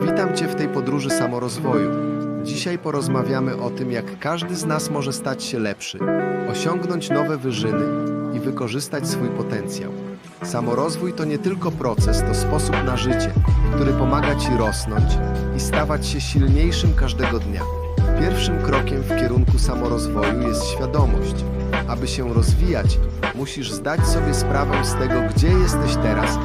Witam Cię w tej podróży samorozwoju. Dzisiaj porozmawiamy o tym, jak każdy z nas może stać się lepszy, osiągnąć nowe wyżyny i wykorzystać swój potencjał. Samorozwój to nie tylko proces, to sposób na życie, który pomaga Ci rosnąć i stawać się silniejszym każdego dnia. Pierwszym krokiem w kierunku samorozwoju jest świadomość. Aby się rozwijać, musisz zdać sobie sprawę z tego, gdzie jesteś teraz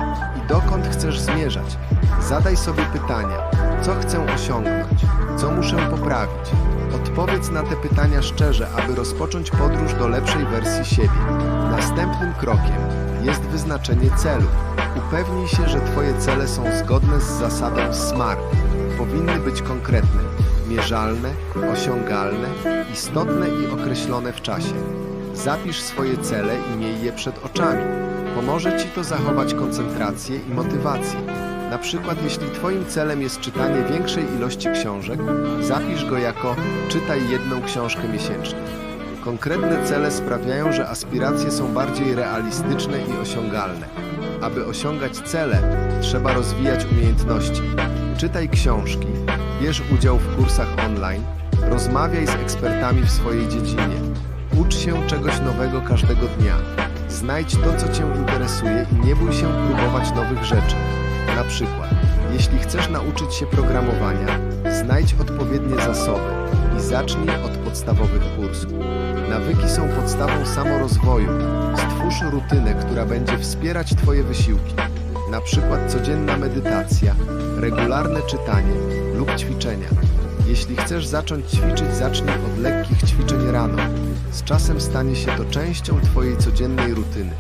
dokąd chcesz zmierzać. Zadaj sobie pytania: co chcę osiągnąć? Co muszę poprawić? Odpowiedz na te pytania szczerze, aby rozpocząć podróż do lepszej wersji siebie. Następnym krokiem jest wyznaczenie celu. Upewnij się, że Twoje cele są zgodne z zasadą SMART. Powinny być konkretne, mierzalne, osiągalne, istotne i określone w czasie. Zapisz swoje cele i miej je przed oczami. Pomoże Ci to zachować koncentrację i motywację. Na przykład, jeśli Twoim celem jest czytanie większej ilości książek, zapisz go jako czytaj jedną książkę miesięcznie. Konkretne cele sprawiają, że aspiracje są bardziej realistyczne i osiągalne. Aby osiągać cele, trzeba rozwijać umiejętności. Czytaj książki, bierz udział w kursach online, rozmawiaj z ekspertami w swojej dziedzinie. Ucz się czegoś nowego każdego dnia. Znajdź to, co Cię interesuje i nie bój się próbować nowych rzeczy. Na przykład, jeśli chcesz nauczyć się programowania, znajdź odpowiednie zasoby i zacznij od podstawowych kursów. Nawyki są podstawą samorozwoju. Stwórz rutynę, która będzie wspierać Twoje wysiłki. Na przykład codzienna medytacja, regularne czytanie lub ćwiczenia. Jeśli chcesz zacząć ćwiczyć, zacznij od lekkich ćwiczeń rano. Z czasem stanie się to częścią Twojej codziennej rutyny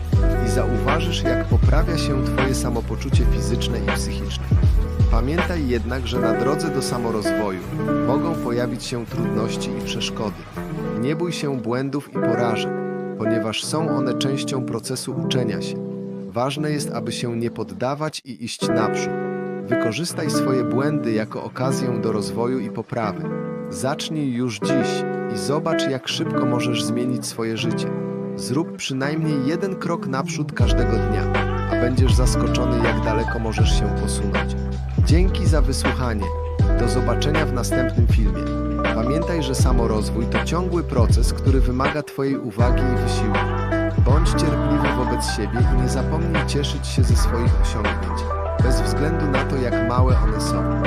i zauważysz, jak poprawia się Twoje samopoczucie fizyczne i psychiczne. Pamiętaj jednak, że na drodze do samorozwoju mogą pojawić się trudności i przeszkody. Nie bój się błędów i porażek, ponieważ są one częścią procesu uczenia się. Ważne jest, aby się nie poddawać i iść naprzód. Wykorzystaj swoje błędy jako okazję do rozwoju i poprawy. Zacznij już dziś i zobacz, jak szybko możesz zmienić swoje życie. Zrób przynajmniej jeden krok naprzód każdego dnia, a będziesz zaskoczony, jak daleko możesz się posunąć. Dzięki za wysłuchanie. Do zobaczenia w następnym filmie. Pamiętaj, że samorozwój to ciągły proces, który wymaga Twojej uwagi i wysiłku. Bądź cierpliwy wobec siebie i nie zapomnij cieszyć się ze swoich osiągnięć, bez względu na to, jak małe one są.